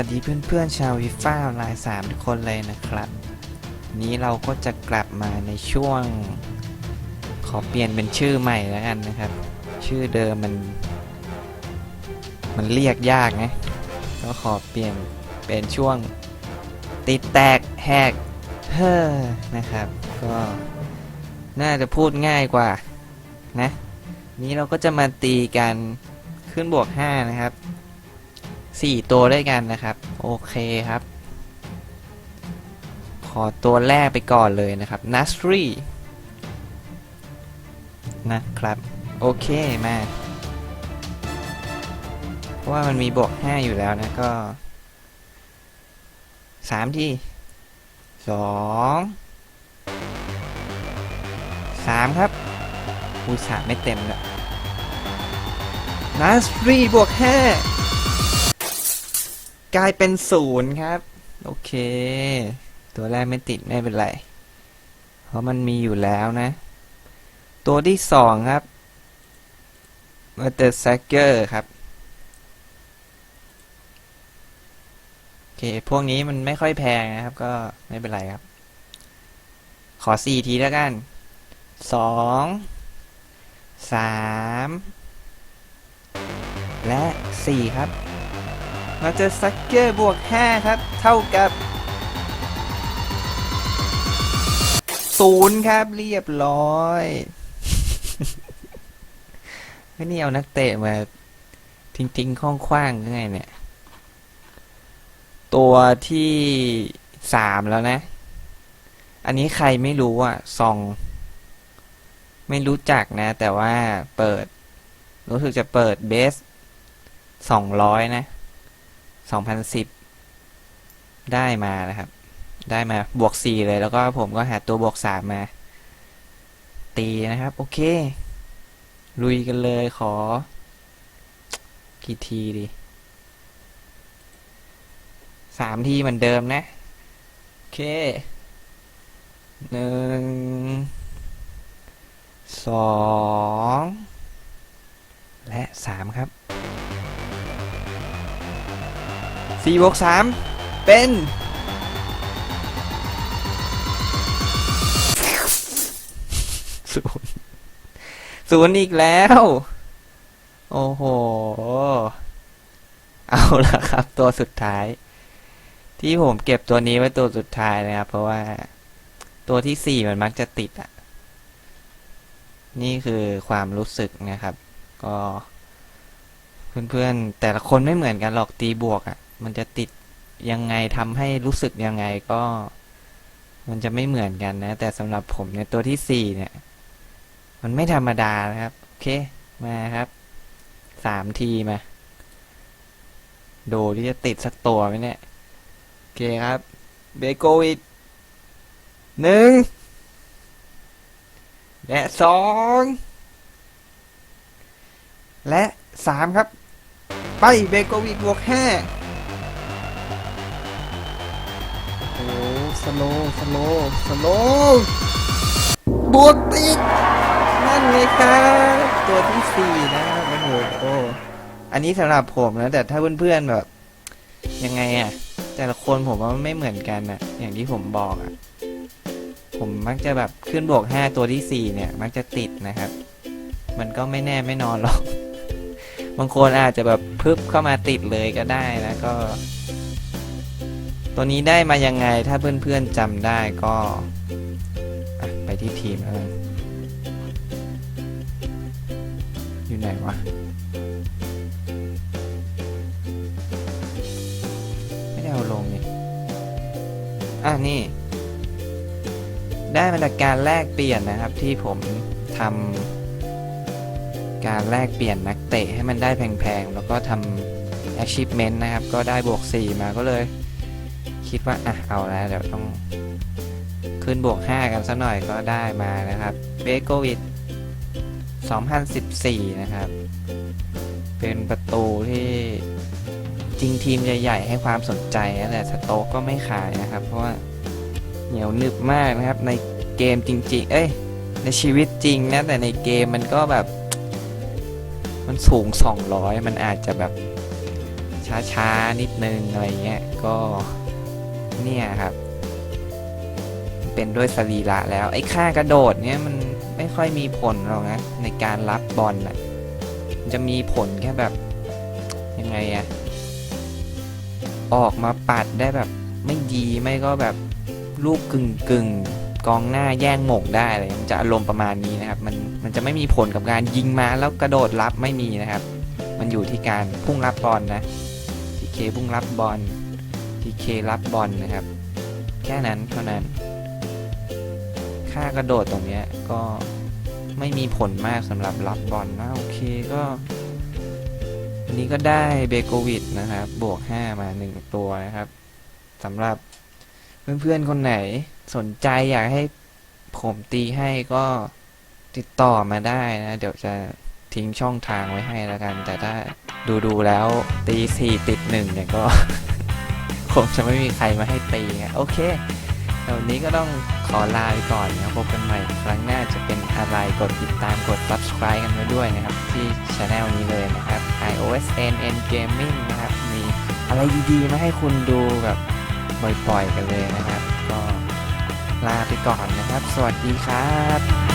วัสดีเพื่อนๆชาววิฟ้าไลน์สามทุกคนเลยนะครับ นี้เราก็จะกลับมาในช่วง ขอเปลี่ยนเป็นชื่อใหม่แล้วกันนะครับ ชื่อเดิมมัน มันเรียกยากนะก็ขอเปลี่ยนเป็นช่วงติดแตกแหกเฮ้อนะครับ ก็น่าจะพูดง่ายกว่านะ นี้เราก็จะมาตีกันขึ้นบวก 5 นะครับ 4ตัวด้วยกันนะครับ โอเคครับ ขอตัวแรกไปก่อนเลยนะครับ n a s r y นะครับ โอเคมาเพราะว่ามันมีบวก5อยู่แล้วนะก็3ที่2 3ครับอุ้ยสามไม่เต็มละนัสรีบวก5 กลายเป็นศูนย์ครับ โอเค ตัวแรกไม่ติดไม่เป็นไร เพราะมันมีอยู่แล้วนะ ตัวที่สองครับมาเตอร์แซกเกอร์ครับ โอเค พวกนี้มันไม่ค่อยแพงนะครับ ก็ไม่เป็นไรครับ ขอสี่ทีแล้วกันสองสามและสี่ครับ เราเจอซักเกอร์บวกห้าครับ เท่ากับศูนย์ครับเรียบร้อยไม่นี่เอานักเตะมาทิ้งๆคว้างยังไงเนี่ย ตัวที่สามแล้วนะ อันนี้ใครไม่รู้อะซอง ไม่รู้จักนะ แต่ว่าเปิด รู้สึกจะเปิดเบสสองร้อยนะ สองพันสิบได้มานะครับ ได้มาบวกสี่เลย แล้วก็ผมก็หาตัวบวกสามมา ตีนะครับ โอเค ลุยกันเลยขอ กี่ทีดี สามทีเหมือนเดิมนะ โอเคหนึ่งสองและสามครับ สี่บวกสามเป็น ศูนย์ศูนย์อีกแล้ว โอ้โห เอาละครับ ตัวสุดท้าย ที่ผมเก็บตัวนี้ไว้ตัวสุดท้ายนะครับ เพราะว่าตัวที่สี่มันมักจะติดอะ นี่คือความรู้สึกนะครับ ก็ เพื่อนๆ แต่ละคนไม่เหมือนกันหรอกตีบวกอะ่ะ มันจะติดยังไงทำให้รู้สึกยังไงก็ มันจะไม่เหมือนกันนะ แต่สำหรับผมเนี่ยตัวที่สี่เนี่ย มันไม่ธรรมดานะครับ โอเค มาครับ สามทีมา โดที่จะติดสักตัวไหมเนี่ย โอเคครับ เบโกวิดหนึ่งและสองและสามครับ ไปเบโกวิกบวกห้า สโลสโลสโลบวกติดนั่นไงครับตัวที่สี่นะครับโอ้โหอันนี้สำหรับผมนะ แต่ถ้าเพื่อนๆแบบ ยังไงอะแต่ละคนผมว่าไม่เหมือนกันอะอย่างที่ผมบอกอะผมมักจะแบบขึ้นบวกห้าตัวที่สี่เนี่ย มักจะติดนะครับ มันก็ไม่แน่ไม่นอนหรอก บางคนอาจจะแบบพึบเข้ามาติดเลยก็ได้นะก็ ตัวนี้ได้มายังไงถ้าเพื่อนๆจำได้ก็ไปที่ทีมแล้วอยู่ไหนวะไม่ได้เอาลงนี่อะนี่ ได้มาจากการแลกเปลี่ยนนะครับที่ผมทำการแลกเปลี่ยนนักเตะให้มันได้แพงๆ แล้วก็ทำ achievement นะครับ ก็ได้บวก 4 มาก็เลย คิดว่าอะเอาแล้วเดี๋ยวต้องขึ้นบวก 5 กันสักหน่อยก็ได้มานะครับเบโกวิด2014 นะครับ เป็นประตูที่จริงทีมใหญ่ๆให้ความสนใจนะแต่สโต๊กก็ไม่ขายนะครับ เพราะว่าเหนียวหนึบมากนะครับ ในเกมจริง ๆ เอ้ย ในชีวิตจริงนะ แต่ในเกมมันก็แบบ มันสูง 200 มันอาจจะแบบช้ช้าๆ นิดนึง อะไรเงี้ย ก็ เนี่ยครับ เป็นด้วยสรีระแล้ว ไอ้ค่ากระโดดเนี่ยมันไม่ค่อยมีผลหรอกนะในการรับบอลนะจะมีผลแค่แบบ ยังไงอะออกมาปัดได้แบบไม่ดีไม่ก็แบบลูกกึ่งกึ่งกองหน้าแย่งหม่งได้อะไรมันจะอารมณ์ประมาณนี้นะครับ มันมันจะไม่มีผลกับการยิงมาแล้วกระโดดรับไม่มีนะครับ มันอยู่ที่การพุ่งรับบอลนะทีเคพุ่งรับบอล ทีเครับบอลนะครับ แค่นั้นเท่านั้น ค่ากระโดดตรงนี้ก็ไม่มีผลมากสำหรับรับบอลนะโอเคก็นี้ก็ได้เบโกวิดนะครับ บวก 5 มา 1 ตัวนะครับสำหรับเพื่อนๆ คนไหนสนใจอยากให้ผมตีให้ก็ติดต่อมาได้นะ เดี๋ยวจะทิ้งช่องทางไว้ให้แล้วกัน แต่ถ้าดูดูๆแล้วตีสี่ติดหนึ่งเนี่ยก็ คงจะไม่มีใครมาให้ตีโอเควันนี้ก็ต้องขอลาไปก่อนนะครับพบกันใหม่ครั้งหน้าจะเป็นอะไรกดติดตามกด subscribe กันไว้ด้วยนะครับ ที่ช anel นี้เลยนะครับ iOS NN Gaming นะครับ มีอะไรดีๆ มาให้คุณดูแบบบ่อยๆ กันเลยนะครับ ก็ลาไปก่อนนะครับ สวัสดีครับ